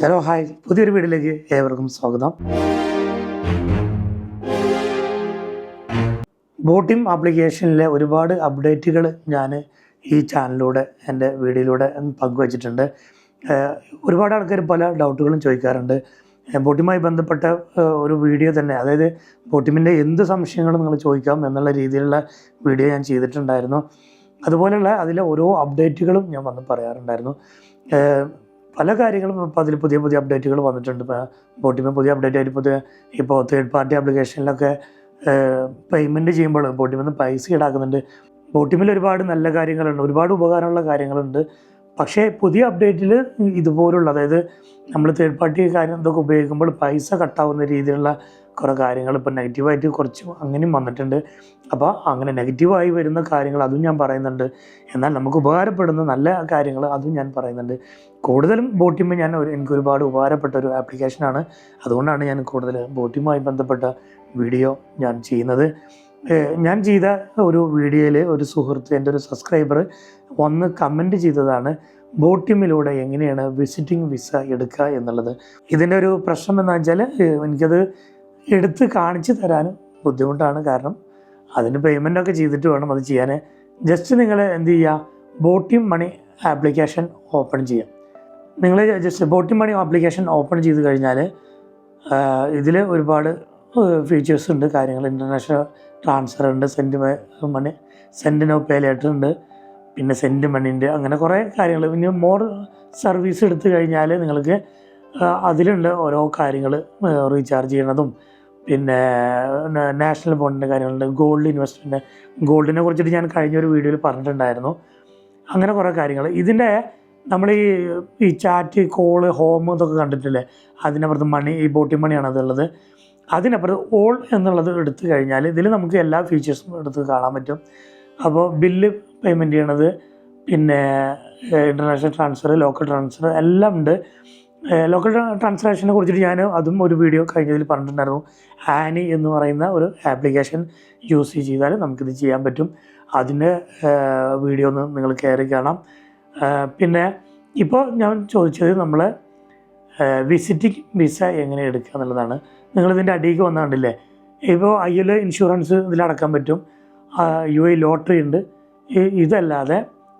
Hello hi. പുതിയൊരു വീഡിയോയിലേക്ക് ഏവർക്കും സ്വാഗതം. ബോട്ടിം ആപ്ലിക്കേഷനിലെ ഒരുപാട് അപ്ഡേറ്റുകൾ ഞാൻ ഈ ചാനലിലൂടെ എന്റെ വീഡിയോയിലൂടെ പങ്കുവച്ചിട്ടുണ്ട്. ഒരുപാട് ആൾക്കാർ പല ഡൗട്ടുകളും ചോദിക്കാറുണ്ട്. ബോട്ടിമായി ബന്ധപ്പെട്ട ഒരു വീഡിയോ തന്നെ അതായത് ബോട്ടിമിന്റെ എന്ത് സംശയങ്ങളും നിങ്ങൾ ചോദിക്കാം എന്നുള്ള രീതിയിലുള്ള വീഡിയോ ഞാൻ ചെയ്തിട്ടുണ്ടായിരുന്നു. അതുപോലെയുള്ള അതിലെ ഓരോ അപ്ഡേറ്റുകളും ഞാൻ വന്ന് പറയാറുണ്ടായിരുന്നു. പല കാര്യങ്ങളും ഇപ്പോൾ അതിൽ പുതിയ പുതിയ അപ്ഡേറ്റുകൾ വന്നിട്ടുണ്ട്. ബോട്ടിമ പുതിയ അപ്ഡേറ്റ് ആയിട്ട് പുതിയ ഇപ്പോൾ തേർഡ് പാർട്ടി ആപ്ലിക്കേഷനിലൊക്കെ പേയ്മെന്റ് ചെയ്യുമ്പോൾ ബോട്ടിമിൽ പൈസ ഈടാക്കുന്നുണ്ട്. ബോട്ടിമിൽ ഒരുപാട് നല്ല കാര്യങ്ങളുണ്ട് ഒരുപാട് ഉപകാരമുള്ള കാര്യങ്ങളുണ്ട്. പക്ഷേ പുതിയ അപ്ഡേറ്റിൽ ഇതുപോലുള്ള അതായത് നമ്മൾ തേർഡ് പാർട്ടി കാര്യം എന്തൊക്കെ ഉപയോഗിക്കുമ്പോൾ പൈസ കട്ടാവുന്ന രീതിയിലുള്ള കുറേ കാര്യങ്ങൾ ഇപ്പോൾ നെഗറ്റീവായിട്ട് കുറച്ച് അങ്ങനെയും വന്നിട്ടുണ്ട്. അപ്പോൾ അങ്ങനെ നെഗറ്റീവായി വരുന്ന കാര്യങ്ങൾ അതും ഞാൻ പറയുന്നുണ്ട്. എന്നാൽ നമുക്ക് ഉപകാരപ്പെടുന്ന നല്ല കാര്യങ്ങൾ അതും ഞാൻ പറയുന്നുണ്ട്. കൂടുതലും ബോട്ടിമ്മ ഞാൻ ഒരു എനിക്ക് ഒരുപാട് ഉപകാരപ്പെട്ട ഒരു ആപ്ലിക്കേഷനാണ് അതുകൊണ്ടാണ് ഞാൻ കൂടുതൽ ബോട്ടിയുമായി ബന്ധപ്പെട്ട വീഡിയോ ഞാൻ ചെയ്യുന്നത്. ഞാൻ ചെയ്ത ഒരു വീഡിയോയിൽ ഒരു സുഹൃത്ത് എന്റെ ഒരു സബ്സ്ക്രൈബർ വന്ന് കമന്റ് ചെയ്തതാണ് ബോട്ടിമിലൂടെ എങ്ങനെയാണ് വിസിറ്റിംഗ് വിസ എടുക്കുക എന്നുള്ളത്. ഇതിന്റെ ഒരു പ്രശ്നം എന്ന് വെച്ചാൽ എനിക്കത് എടുത്ത് കാണിച്ചു തരാനും ബുദ്ധിമുട്ടാണ്. കാരണം അതിന് പേയ്മെന്റ് ഒക്കെ ചെയ്തിട്ട് വേണം അത് ചെയ്യാൻ. ജസ്റ്റ് നിങ്ങൾ എന്ത് ചെയ്യുക ബോട്ടിം മണി ആപ്ലിക്കേഷൻ ഓപ്പൺ ചെയ്യാം. നിങ്ങൾ just Botim money application open ചെയ്ത് കഴിഞ്ഞാൽ ഇതിൽ ഒരുപാട് ഫീച്ചേഴ്സ് ഉണ്ട് കാര്യങ്ങൾ. ഇന്റർനാഷണൽ ട്രാൻസ്ഫർ ഉണ്ട് send money send no pay letter ഉണ്ട്. പിന്നെ സെന്റ് മണിന്റെ അങ്ങനെ കുറേ കാര്യങ്ങൾ. പിന്നെ മോർ സർവീസ് എടുത്തു കഴിഞ്ഞാൽ നിങ്ങൾക്ക് അതിലുണ്ട് ഓരോ കാര്യങ്ങൾ റീചാർജ് ചെയ്യണതും പിന്നെ നാഷണൽ ബോണ്ടിന്റെ കാര്യങ്ങളുണ്ട് ഗോൾഡ് ഇൻവെസ്റ്റ്മെന്റ് ഗോൾഡിനെ കുറിച്ചിട്ട് ഞാൻ കഴിഞ്ഞ ഒരു വീഡിയോയിൽ പറഞ്ഞിട്ടുണ്ടായിരുന്നു. അങ്ങനെ കുറേ കാര്യങ്ങൾ ഇതിന്റെ നമ്മൾ ഈ ഈ ചാറ്റ് കോൾ ഹോം ഇതൊക്കെ കണ്ടിട്ടില്ലേ? അതിനപ്പുറത്ത് മണി ഈ ബോട്ടി മണിയാണ് അതുള്ളത്. അതിനപ്പുറത്ത് ഓൾ എന്നുള്ളത് എടുത്തു കഴിഞ്ഞാൽ ഇതിൽ നമുക്ക് എല്ലാ ഫീച്ചേഴ്സും എടുത്ത് കാണാൻ പറ്റും. അപ്പോൾ ബില്ല് പേയ്മെന്റ് ചെയ്യണത് പിന്നെ ഇന്റർനാഷണൽ ട്രാൻസ്ഫർ ലോക്കൽ ട്രാൻസ്ഫർ എല്ലാം ഉണ്ട്. ലോക്കൽ ട്രാൻസ്ലേഷനെ കുറിച്ചിട്ട് ഞാൻ അതും ഒരു വീഡിയോ കഴിഞ്ഞതിൽ പറഞ്ഞിട്ടുണ്ടായിരുന്നു. ഹാനി എന്ന് പറയുന്ന ഒരു ആപ്ലിക്കേഷൻ യൂസ് ചെയ്താൽ നമുക്കിത് ചെയ്യാൻ പറ്റും. അതിന്റെ വീഡിയോ ഒന്ന് നിങ്ങൾ കയറി കാണാം. പിന്നെ ഇപ്പോൾ ഞാൻ ചോദിച്ചത് നമ്മൾ വിസിറ്റിംഗ് വിസ എങ്ങനെ എടുക്കുക എന്നുള്ളതാണ്. നിങ്ങളിതിന്റെ അടിയിലേക്ക് വന്ന കണ്ടില്ലേ? ഇപ്പോൾ ഐ എൽ ഇൻഷുറൻസ് ഇതിലടക്കാൻ പറ്റും. യു ഐ ലോട്ടറി ഉണ്ട്. ഇതല്ലാതെ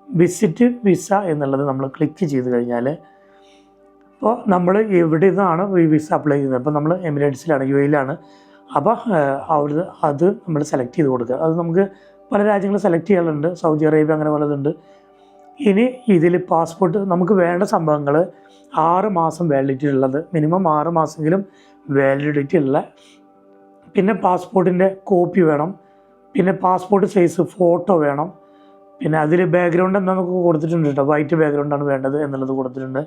വിസിറ്റ് വിസ എന്നുള്ളത് നമ്മൾ ക്ലിക്ക് ചെയ്ത് കഴിഞ്ഞാൽ അപ്പോൾ നമ്മൾ എവിടെ നിന്നാണ് വിസ അപ്ലൈ ചെയ്യുന്നത്? അപ്പോൾ നമ്മൾ എമിറേറ്റ്സിലാണ് യു എയിലാണ് അപ്പോൾ അവിടുന്ന് അത് നമ്മൾ സെലക്ട് ചെയ്ത് കൊടുക്കുക. അത് നമുക്ക് പല രാജ്യങ്ങൾ സെലക്ട് ചെയ്യാറുണ്ട്. സൗദി അറേബ്യ അങ്ങനെ പലതുണ്ട്. ഇനി ഇതിൽ പാസ്പോർട്ട് നമുക്ക് വേണ്ട സംഭവങ്ങൾ ആറ് മാസം വാലിഡിറ്റി ഉള്ളത്. മിനിമം ആറ് മാസമെങ്കിലും വാലിഡിറ്റി ഉള്ള. പിന്നെ പാസ്പോർട്ടിന്റെ കോപ്പി വേണം. പിന്നെ പാസ്പോർട്ട് സൈസ് ഫോട്ടോ വേണം. പിന്നെ അതിൽ ബാക്ക്ഗ്രൗണ്ട് എന്താ നമുക്ക് കൊടുത്തിട്ടുണ്ട് കേട്ടോ. വൈറ്റ് ബാക്ക്ഗ്രൗണ്ടാണ് വേണ്ടത് എന്നുള്ളത് കൊടുത്തിട്ടുണ്ട്.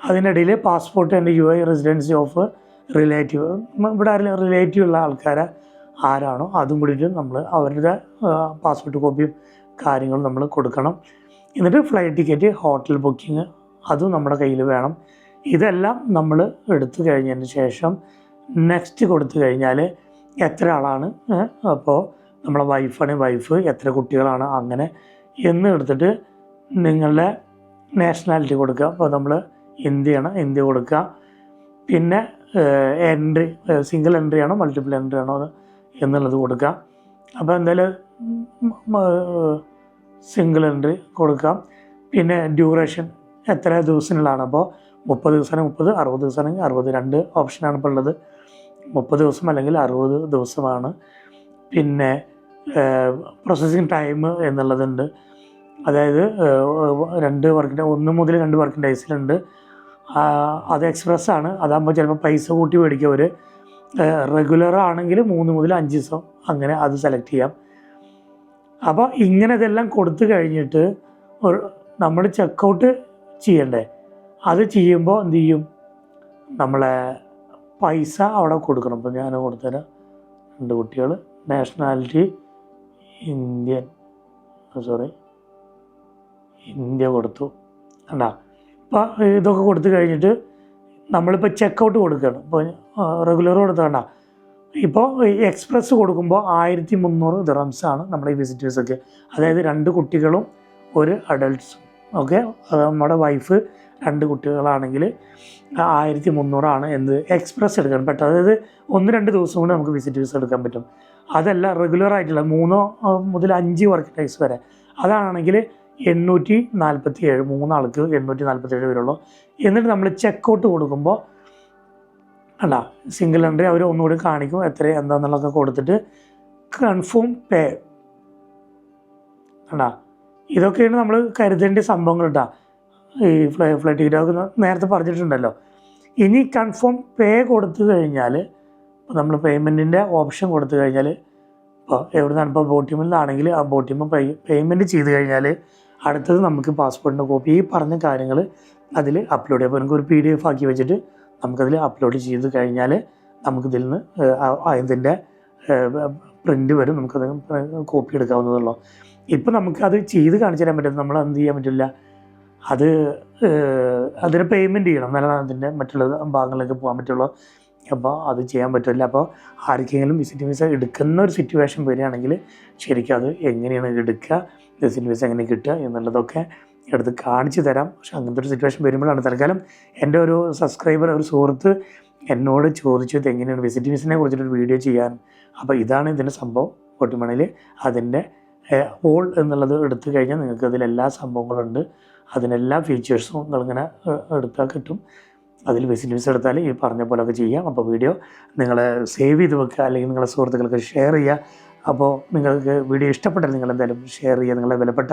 അതിനിടയിൽ passport and U I residency of relative ഇവിടെ ആരെങ്കിലും റിലേറ്റീവ് ഉള്ള ആൾക്കാരെ ആരാണോ അതും കൂടിയിട്ട് നമ്മൾ അവരുടെ പാസ്പോർട്ട് കോപ്പിയും കാര്യങ്ങളും നമ്മൾ കൊടുക്കണം. എന്നിട്ട് ഫ്ലൈറ്റ് ടിക്കറ്റ് ഹോട്ടൽ ബുക്കിംഗ് അതും നമ്മുടെ കയ്യിൽ വേണം. ഇതെല്ലാം നമ്മൾ എടുത്തു കഴിഞ്ഞതിന് ശേഷം നെക്സ്റ്റ് കൊടുത്തു കഴിഞ്ഞാൽ എത്ര ആളാണ് അപ്പോൾ നമ്മളെ വൈഫാണ് വൈഫ് എത്ര കുട്ടികളാണ് അങ്ങനെ എന്ന് എടുത്തിട്ട് നിങ്ങളുടെ നാഷണാലിറ്റി കൊടുക്കുക. അപ്പോൾ നമ്മൾ ഇന്ത്യയാണ് ഇന്ത്യ കൊടുക്കുക. പിന്നെ എൻട്രി സിംഗിൾ എൻട്രി ആണോ മൾട്ടിപ്പിൾ എൻട്രി ആണോ എന്ന് എന്നുള്ളത് കൊടുക്കുക. അപ്പോൾ എന്തായാലും സിംഗിൾ എൻട്രി കൊടുക്കാം. പിന്നെ ഡ്യൂറേഷൻ എത്ര ദിവസത്തിനുള്ളതാണ്? അപ്പോൾ മുപ്പത് ദിവസമാണെങ്കിൽ മുപ്പത് അറുപത് ദിവസമാണെങ്കിൽ അറുപത്. രണ്ട് ഓപ്ഷനാണ് ഇപ്പോൾ ഉള്ളത്. മുപ്പത് ദിവസം അല്ലെങ്കിൽ അറുപത് ദിവസമാണ്. പിന്നെ പ്രോസസ്സിങ് ടൈം എന്നുള്ളതുണ്ട്. അതായത് രണ്ട് വർക്കിന്റെ ഒന്ന് മുതൽ രണ്ട് വർക്കിംഗ് ഡേയ്സിലുണ്ട് അത് എക്സ്പ്രസ് ആണ് അതാകുമ്പോൾ ചിലപ്പോൾ പൈസ കൂട്ടി മേടിക്കും അവർ റെഗുലർ ആണെങ്കിൽ മൂന്ന് മുതൽ അഞ്ച് ദിവസം അങ്ങനെ അത് സെലക്ട് ചെയ്യാം. അപ്പോൾ ഇങ്ങനെ ഇതെല്ലാം കൊടുത്തു കഴിഞ്ഞിട്ട് ഒരു നമ്മൾ ചെക്കൗട്ട് ചെയ്യണ്ടേ? അത് ചെയ്യുമ്പോൾ എന്ത് ചെയ്യും? നമ്മളെ പൈസ അവിടെ കൊടുക്കണം. ഇപ്പം ഞാൻ കൊടുത്തരാം രണ്ട് കുട്ടികൾ നാഷണാലിറ്റി ഇന്ത്യൻ സോറി. ഇന്ത്യ കൊടുത്തു. എന്താ ഇപ്പം ഇതൊക്കെ കൊടുത്തു കഴിഞ്ഞിട്ട് നമ്മളിപ്പോൾ ചെക്കൗട്ട് കൊടുക്കുകയാണ് ഇപ്പോൾ റെഗുലർ കൊടുത്തണ്ട ഇപ്പോൾ എക്സ്പ്രസ് കൊടുക്കുമ്പോൾ ആയിരത്തി മുന്നൂറ് ദിറംസാണ് നമ്മുടെ ഈ വിസിറ്റേഴ്സൊക്കെ അതായത് രണ്ട് കുട്ടികളും ഒരു അഡൾട്ട്സും ഓക്കെ നമ്മുടെ വൈഫ് രണ്ട് കുട്ടികളാണെങ്കിൽ ആയിരത്തി മുന്നൂറാണ് എന്ത് എക്സ്പ്രസ് എടുക്കാൻ പറ്റും അതായത് ഒന്ന് രണ്ട് ദിവസം കൊണ്ട് നമുക്ക് വിസിറ്റേഴ്സ് എടുക്കാൻ പറ്റും. അതല്ല റെഗുലർ ആയിട്ടുള്ള മൂന്നോ മുതൽ അഞ്ച് വർക്ക് ഡേയ്സ് വരെ. അതാണെങ്കിൽ എണ്ണൂറ്റി നാൽപ്പത്തി ഏഴ് മൂന്നാൾക്ക് എണ്ണൂറ്റി നാൽപ്പത്തി ഏഴ് വരുള്ളൂ എന്നിട്ട് നമ്മൾ ചെക്കൗട്ട് കൊടുക്കുമ്പോൾ അല്ല സിംഗിൾ എൻട്രി അവർ ഒന്നുകൂടി കാണിക്കും എത്ര എന്താണെന്നുള്ളതൊക്കെ കൊടുത്തിട്ട് കൺഫേം പേ അല്ല ഇതൊക്കെയാണ് നമ്മൾ കരുതേണ്ട സംഭവങ്ങൾ കേട്ടോ ഈ ഫ്ലൈ ഫ്ലൈറ്റ് ടിക്കറ്റ് നേരത്തെ പറഞ്ഞിട്ടുണ്ടല്ലോ. ഇനി കൺഫേം പേ കൊടുത്തു കഴിഞ്ഞാൽ നമ്മൾ പേയ്മെന്റിന്റെ ഓപ്ഷൻ കൊടുത്തു കഴിഞ്ഞാൽ ഇപ്പോൾ എവിടെ നിന്നാണ് ഇപ്പോൾ ബോട്ടിമിലാണെങ്കിൽ ആ ബോട്ടിമ പേയ്മെന്റ് ചെയ്ത് കഴിഞ്ഞാൽ അടുത്തത് നമുക്ക് പാസ്പോർട്ടിന്റെ കോപ്പി. ഈ പറഞ്ഞ കാര്യങ്ങൾ അതിൽ അപ്ലോഡ് ചെയ്യാം. അപ്പോൾ നമുക്ക് ഒരു പി ഡി എഫ് ആക്കി വെച്ചിട്ട് നമുക്കതിൽ അപ്ലോഡ് ചെയ്ത് കഴിഞ്ഞാൽ നമുക്കിതിൽ നിന്ന് അതിന്റെ പ്രിന്റ് വരും. നമുക്കത് കോപ്പി എടുക്കാവുന്നതുള്ളൂ ഇപ്പം നമുക്കത് ചെയ്ത് കാണിച്ചു തരാൻ പറ്റും നമ്മൾ എന്ത് ചെയ്യാൻ പറ്റില്ല? അത് അതിന് പേയ്മെന്റ് ചെയ്യണം. എന്നാലാണ് അതിന്റെ മറ്റുള്ള ഭാഗങ്ങളിലേക്ക് പോകാൻ പറ്റുള്ളൂ. അപ്പോൾ അത് ചെയ്യാൻ പറ്റില്ല അപ്പോൾ ആർക്കെങ്കിലും വിസിറ്റ് വിസ എടുക്കുന്ന ഒരു സിറ്റുവേഷൻ വരികയാണെങ്കിൽ ശരിക്കും അത് എങ്ങനെയാണ് എടുക്കുക വിസിറ്റ് വിസ എങ്ങനെ കിട്ടുക എന്നുള്ളതൊക്കെ എടുത്ത് കാണിച്ചു തരാം. പക്ഷെ അങ്ങനത്തെ ഒരു സിറ്റുവേഷൻ വരുമ്പോഴാണ് തൽക്കാലം എന്റെ ഒരു സബ്സ്ക്രൈബർ ഒരു സുഹൃത്ത് എന്നോട് ചോദിച്ചത് എങ്ങനെയാണ് വിസിറ്റ് വിസിനെ കുറിച്ചിട്ടൊരു വീഡിയോ ചെയ്യാൻ. അപ്പോൾ ഇതാണ് ഇതിന്റെ സംഭവം. പൊട്ടിമണയിൽ അതിന്റെ ഓൾ എന്നുള്ളത് എടുത്തു കഴിഞ്ഞാൽ നിങ്ങൾക്ക് അതിലെല്ലാ സംഭവങ്ങളുണ്ട്. അതിനെല്ലാ ഫീച്ചേഴ്സും നിങ്ങളിങ്ങനെ എടുത്താൽ കിട്ടും. അതിൽ വെസിലിൻസ് വിസ എടുത്താൽ ഈ പറഞ്ഞ പോലെയൊക്കെ ചെയ്യാം. അപ്പോൾ വീഡിയോ നിങ്ങൾ സേവ് ചെയ്ത് വെക്കുക അല്ലെങ്കിൽ നിങ്ങളുടെ സുഹൃത്തുക്കൾക്ക് ഷെയർ ചെയ്യുക. അപ്പോൾ നിങ്ങൾക്ക് വീഡിയോ ഇഷ്ടപ്പെട്ടാൽ നിങ്ങൾ എന്തായാലും ഷെയർ ചെയ്യുക നിങ്ങളുടെ വിലപ്പെട്ട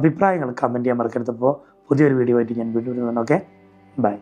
അഭിപ്രായങ്ങൾ കമന്റ് ചെയ്യാൻ മറക്കരുത്. അപ്പോൾ പുതിയൊരു വീഡിയോ ആയിട്ട് ഞാൻ വീണ്ടും വരുന്നതാണ്. Okay bye